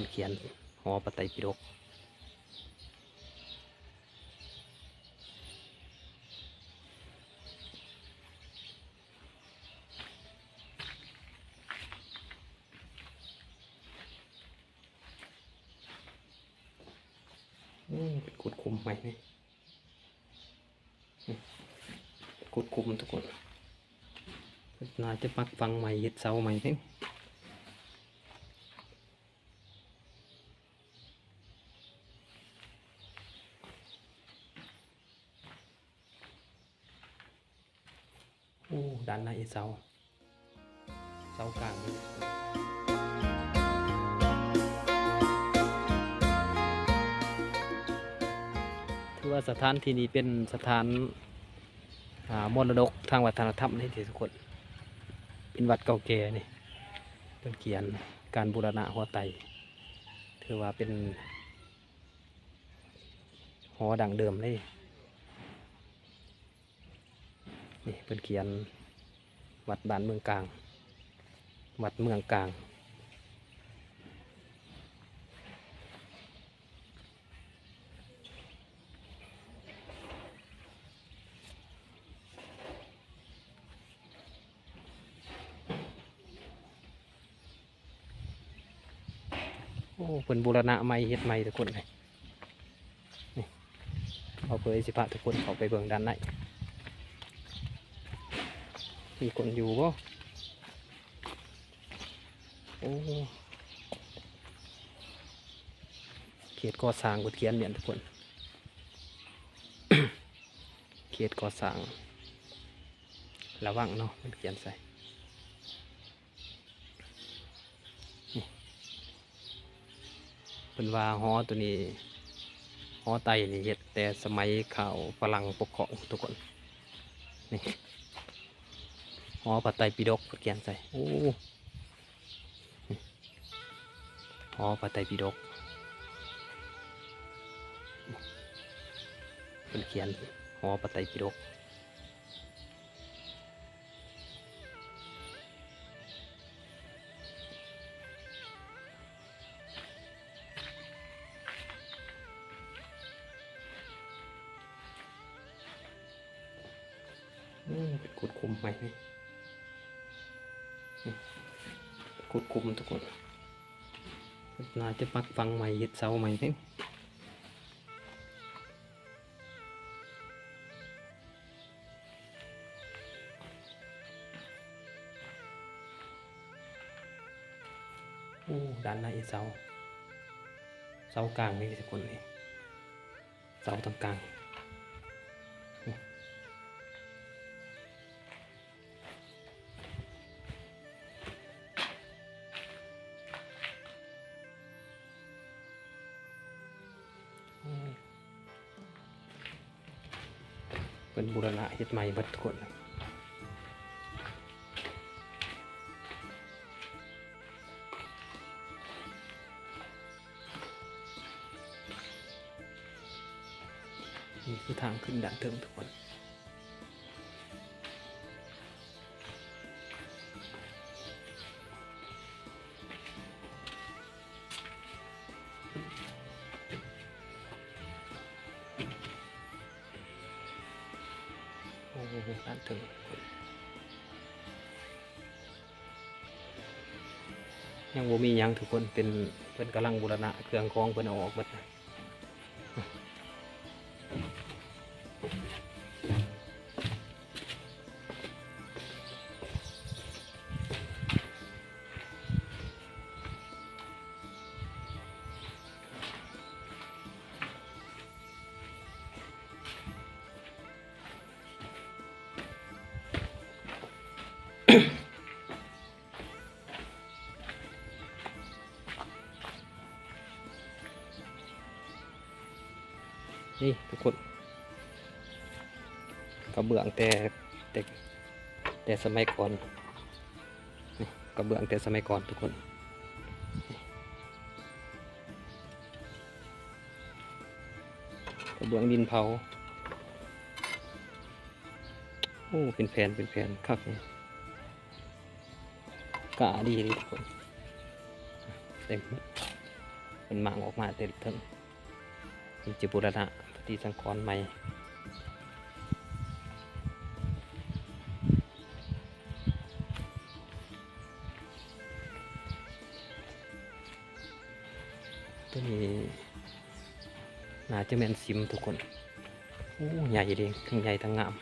เป็นเขียนหอปไตรปิฎกเป็นกดคุมไหมนี่อืมกดคุมทุกคนน่าจะปักฟังใหม่เย็ดเสาใหม่นี่ ด้านในเสา เสากลางนี่ถือว่าสถานที่นี้เป็นสถานามรดกทางวัฒนธรรมนี่ที่ทุกคน เป็นวัดเก่าแก่นี่เป็นเขียนการบูรณะหัวไตถือว่าเป็นหอดังเดิมเลย นี่เป็นเขียนวัดบ้านเมืองกลาง วัดเมืองกลาง โอ้เป็นบูรณะใหม่เฮ็ดใหม่ทุกคนเลยเอาเผยสิพาทุกคนเขาไปเบิ่งด้านใน มีคนอยู่บ่โอ้เขตก่อสร้างกุเทียนเนี่ยทุกคน เขตก่อสร้าง ระวังเนาะมันเขียนใส่นี่เป็นว่าหอตัวนี้หอไตนี่เฮ็ดแต่สมัยข่าวฝรั่งปกครองทุกคน นี่ หอปัตไตปิฎกเขียนใส่โอ้หอปัตไตปิฎกเป็นเขียนหอปัตไตปิฎกอืมเป็นกุดคุมไหมนี่ กดคุมทุกคนน่าจะปักฟังใหม่เย็ดเสาใหม่นี่โอ้ด้านในเสาเสากลางนี่ทุกคนนี่เสาตรงกลาง เป็นบูรณะเฮ็ดใหม่เบัดทุกคนนี่คือทางขึ้นด่านเทิงทุกคน ด้น ยังบ่มียังทุกคนเป็นเพิ่นกำลังบูรณะเครื่องของเพิ่นเอาออกหมดนะ เบื้องแต่แต่แต่สมัยก่อนกระเบื้องแต่สมัยก่อนทุกคนกระเบื้องดินเผาโอ้เป็นแผ่นเป็นแผ่นคักนี่กะดีเลยทุกคนเต็มมดเป็นหมางออกมาเต็มเทิงมันจะบูรณะปฏิสังขรณ์ใหม่ ตัวนี้น่าจะแม่นซิมทุกคน โอ้ใหญ่ดีทั้งใหญ่ทั้งงาม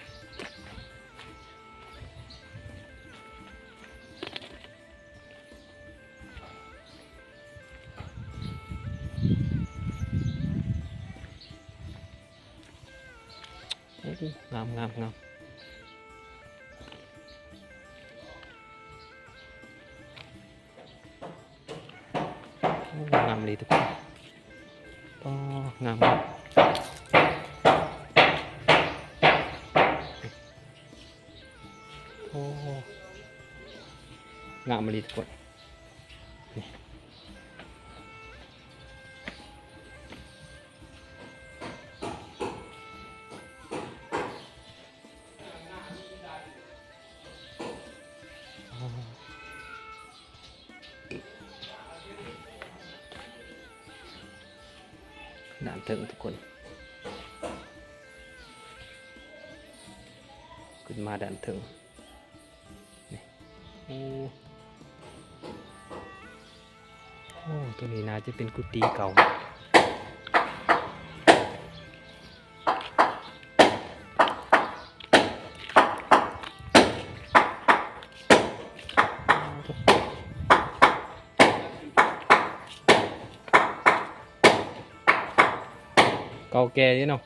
ก็งามมากโอ้งามเลยทุกคนนี่ คนขึ้นมาด่านเถิงนี่โอ้โอ้ตัวนี้น่าจะเป็นกุฏิเก่า ก่าแก่อยู่เนาะ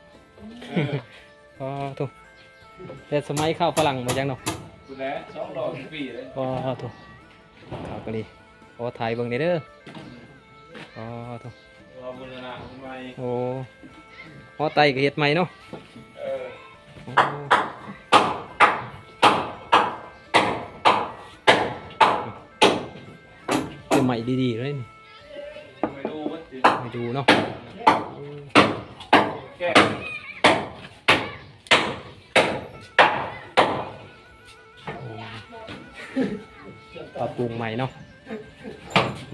ก็ถูกแต่สมัยข้าวฝรั่งมาจังเนาะคุณแล้วสองร้อยปีเลยก็ถูกข้าวกะหรี่โอ้ถ่ายเบิ่งนี่เด้อก็ถูกเราบูรณะทำไมโอ้ฮอไตก็เฮ็ดใหม่เนาะเออโอ้เป็นใหม่ดีๆเลยนี่ไม่รู้ว่าจะไปดูเนาะแก้โอ้ปรับปรุงใหม่เนาะ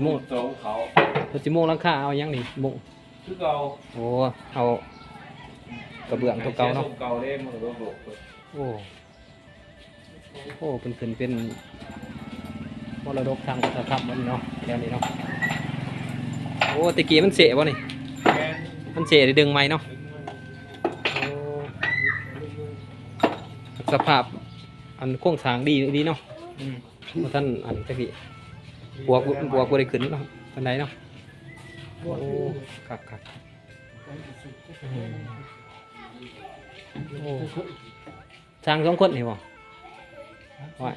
มุมุ่งดโตเขาเราจะมุ่งหลังคาเอาหยังนี่มุ่งคือเก่าโอ้เอากระเบื้องตัวเก่าเนาะเก่าเด้มันก็บกโอ้โอ้เป็นขึ้นเป็นมรดกทางวัฒนธรรมมันเนาะแค่นี้เนาะโอ้ตะกี้มันเสียบ่นี่แกนมันเสียได้ดึงไหมเนาะ โอ้ สภาพ อันโค้งสร้างดีดีเนาะอืมเพราะท่านอันตะกี้บวกบวกบ่ได้ขึ้นเนาะปานใดเนาะโอ้ครับครับอืมโอ้ช่างสองคนนี่บ่ว่า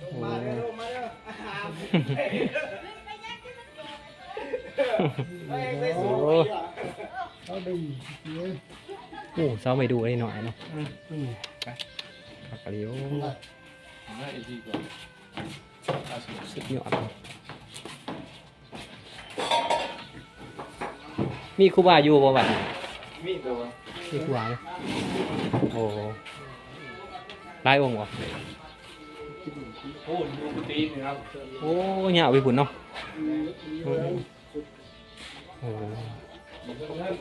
โอ้โอ้โอ้เสาไม่ดูได้หน่อยเนาะครั บกะลิโอไม่ดีกว่าสุดยอดเลยมีครูบาอยู่บ่บัดนี้มีตัวมีครูบาไหมโอ้หลายองค์บ่โอ้ดูกุฏินี่ครับโอ้ยาวไปพุ่นเนาะโอ้โอ้มัน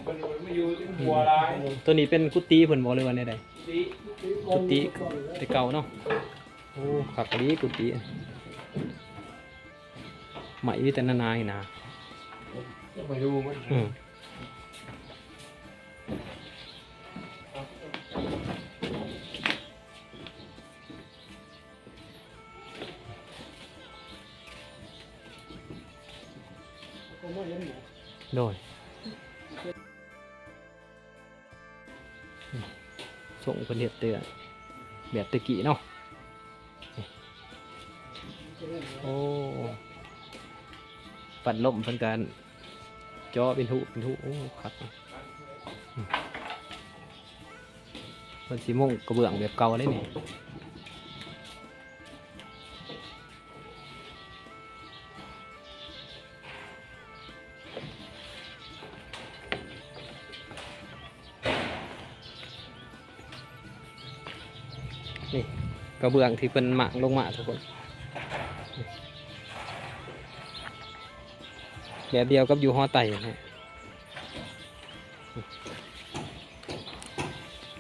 มันไม่อยู่ที่หัวร้ายตัวนี้เป็นกุฏิเพิ่นบ่เลยว่าแนวใด กุฏิกุฏิแต่เก่าเนาะโอ้ขักกะลีกุฏิใหม่วิแต่นานาๆนะไม่รู้มัน เรียบเตือนแบบตะกี้เนาะโอ้ปัดลมเป็นการจอเป็นทุเป็นทุโอ้ครับมเป็นสีม่วงกระเบื้องแบบเก่าเลยนี่ ระเบื้องที่เป็นหมางลงมาทุกคนแบบเดียวกับอยู่หอไต่นะ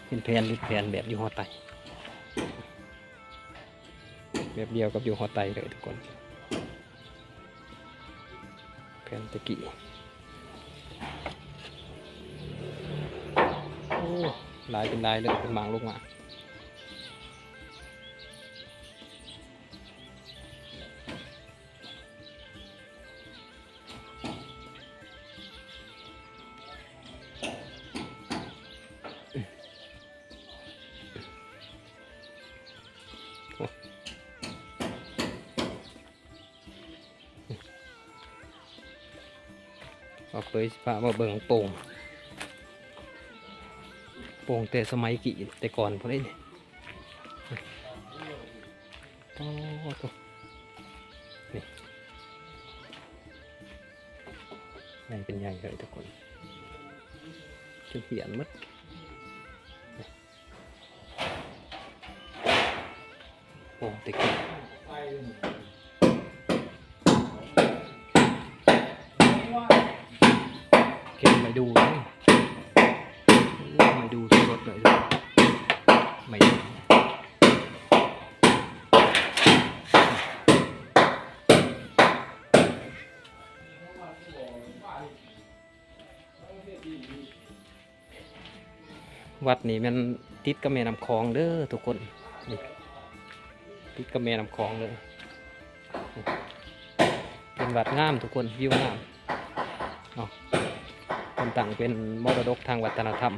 เป็นแผ่นลิดแผ่นแบบอยู่หอไต่แบบเดียวกับอยู่หอไต่เลยทุกคนแผ่นตะกี้หลายเป็นลายเลยเป็นหมางลงมา เอาเคยพามาเบิ่งโป่งโป่งแต่สมัยกี่แต่ก่อนพอได้เนี่ยโอ้โหนี่ใหญ่เป็นใหญ่เลยทุกคนจนเหียนมัดโป่งแต่กี้ เก็บมาดูเลยมาดูสดเลยไม่ดูวัดนี่มันติดกับแม่น้ำคลองเด้อทุกคนนี่ติดกับแม่น้ำคลองเลยเป็นวัดงามทุกคนวิวงามเนาะ ต่างเป็นมรดกทางวัฒนธรรม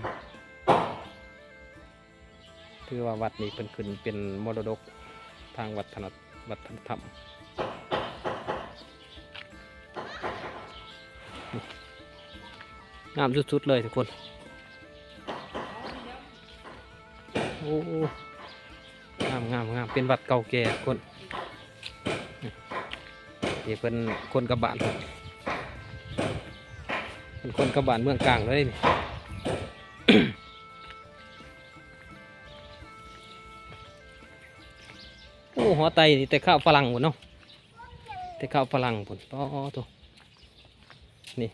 ถือว่าวัดนี้เป็นขึ้นเป็นมรดกทางวัฒนวัฒนธรรมงามสุดๆเลยทุกคน โอ้งามงามงามเป็นวัดเก่าแก่คนนี่เป็นคนกระบาน คนกระบานเมืองกลางเลยนี่โอ้หัวไตนี่แต่ข้าวฝรั่งหมดเนาะแต่ข้าวฝรั่งหมดป้อตัวนี่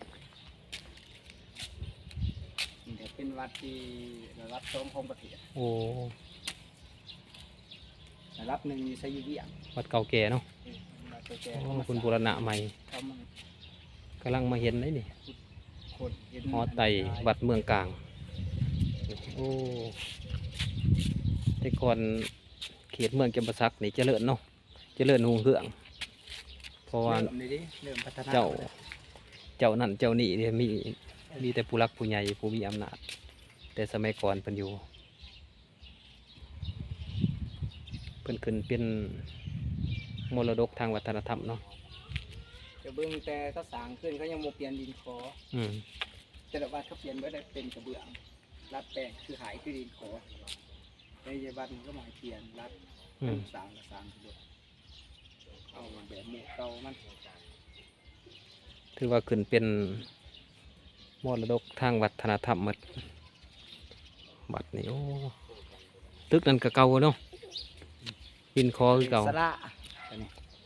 เดี๋ยวเป็นวัดที่วัดสมพงศ์ประเทียโอ้รับหนึ่งมีไซยูเวียงวัดเก่าแก่เนาะวัดแก่โอ้คุณบูรณะใหม่เขามันกำลังมาเห็นเลยนี่คนเห็นหอไตวัดเมืองกลาง โอ้แต่ก่อนเขตเมืองจำปาสักนี่เจริญเนาะ เจริญหงเหือง เพราะว่าเริ่มเลยดิเริ่มพัฒนาเจ้า เจ้านั่นเจ้านี่เนี่ยมี มีแต่ผู้รักผู้ใหญ่ผู้มีอำนาจ แต่สมัยก่อนเพิ่นอยู่ เพิ่นขึ้นเป็นมรดกทางวัฒนธรรมเนาะ จะเบิ่งแต่เขาสร้างขึ้นเขายังโมเปลี่ยนดินคออืมแต่ละวัดเขาเปลี่ยนไว้ได้เป็นกระเบื้องรัดแปลงคือหายคือดินคอในเยบันก็หมายเปลี่ยนรัดอืมสร้างก็สร้างกระเบื้องเอาแบบหมู่เก่ามันถือว่าขึ้นเป็นมรดกทางวัฒนธรรมหมดบัดนี่โอ้ตึกนั่นก็เก่าเนาะวินคอคือเก่าสระ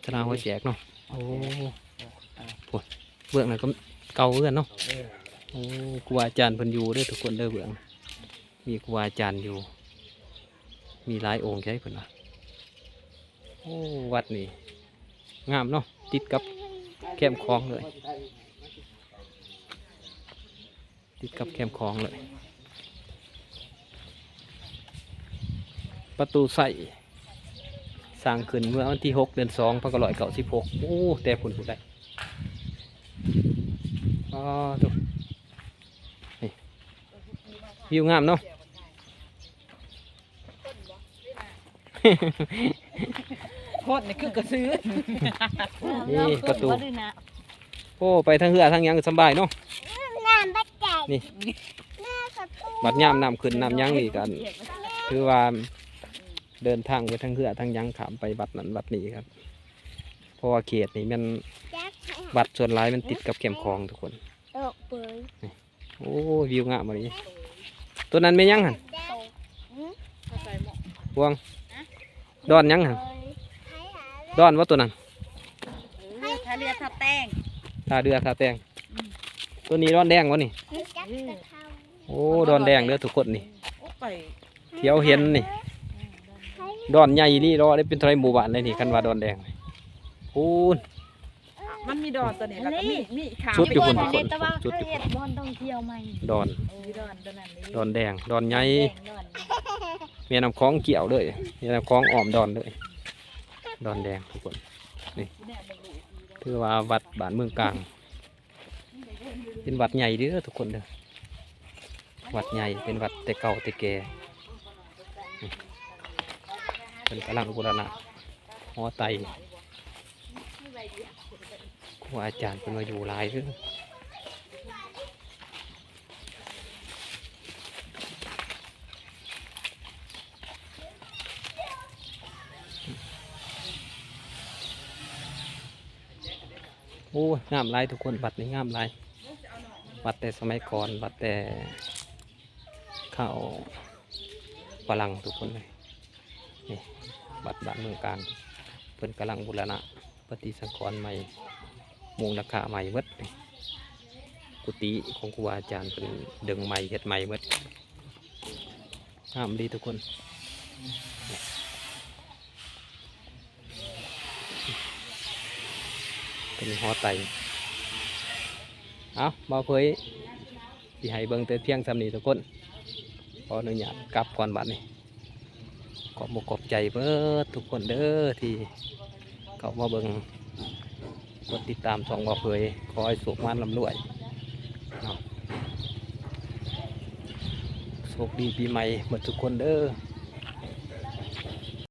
ธนาหัวแจกเนาะโอ้ปวด เบื้องนั้นก็เก่าเอื้อนเนาะโอ้ครูอาจารย์เพิ่นอยู่ด้อทุกคนเด้อเบื้องมีครูอาจารย์อยู่ มีหลายองค์ใช่เพิ่นว่าโอ้วัดนี่งามเนาะติดกับแคมคลองเลย ติดกับแคมคลองเลย ประตูใส่สร้างขึ้นเมื่อวันที่หกเดือนสองพันเก้าร้อยเก้าสิบหกโอ้แต่ผลผุดได้ อ๋อตัวนี่วิวงามเนาะ โคตรนี่คือกระซื้อนี่ประตูบ่ได้นะโอ้ ไปทางเรือทางหยังสำบายเนาะ น้ำบัดใจนี่ แม่กับปูบัดย่ามน้ำขึ้นน้ำหยังนี่กัน คือว่าเดินทางไปทางเรือทางหยังขามไปบัดนั้นบัดนี้ครับ เพราะว่าเขตนี่มันแจ็คให้บัดส่วนร้ายมันติดกับแคมป์คลองทุกคนตก เปื่อยโอ้วิวงามมานี้ตัวนั้นไม่ยังหันแจ็คหืมพวงดอนยังหันเอ้ยให้หาเล่นดอนว่าตัวนั้นทะเลทับแป้งตาเดือตาแตงตัวนี้ดอนแดงวะนี่ให้แจ็คจะเข้าโอ้ดอนแดงเด้อทุกคนนี่ไปเที่ยวเห็นนี่ดอนใหญ่นี่รอได้เป็นเทาไรหมู่บ้านเลยนี่คันว่าดอนแดงนี่พูน มันมีดอนตัวนี้แล้วก็มีมีขามชุดอยู่ไปบนก่คนแต่ว่าชุดเขาอยู่เห็ดบอลต้องเที่ยวไหมดอนมีดอนตัวนั้นนี่ดอนแดงดอนใหญ่ดอนแม่น้ำคลองเกี่ยวเลยแม่น้ำคลองอ้อมดอนเลยดอนแดงทุกคนนี่ถือว่าวัดบ้านเมืองกลางเป็นวัดใหญ่เด้อทุกคนเด้อวัดใหญ่เป็นวัดแต่เก่าแต่แก่นี่เป็นกำลังบูรณะหอไต ครูอาจารย์เป็นมาอยู่หลายเด้อโอ้ยงามหลายทุกคนวัดนี้งามหลายวัดแต่สมัยก่อนวัดแต่ข้าวฝรั่งทุกคนเลยนี่วัดบ้านเมืองกลางเพิ่นกำลังบูรณะปฏิสังกรณ์ใหม่ มุงราคาใหม่เมดกุฏิของครูอาจารย์เป็นดึงใหม่เฮ็ดใหม่เมดงามดีทุกคนเป็นหอไตเอามาเผยที่ให้เบิ่งแต่เพียงสำนีทุกคนขออนุญาตกลับก่อนบัดนี้ขอบมกขอบใจเบิดทุกคนเด้อที่เขามาเบิ่ง กดติดตามช่องบอกเผยขอให้สุขมันลำรวยโชคดีปีใหม่หมดทุกคนเด้อ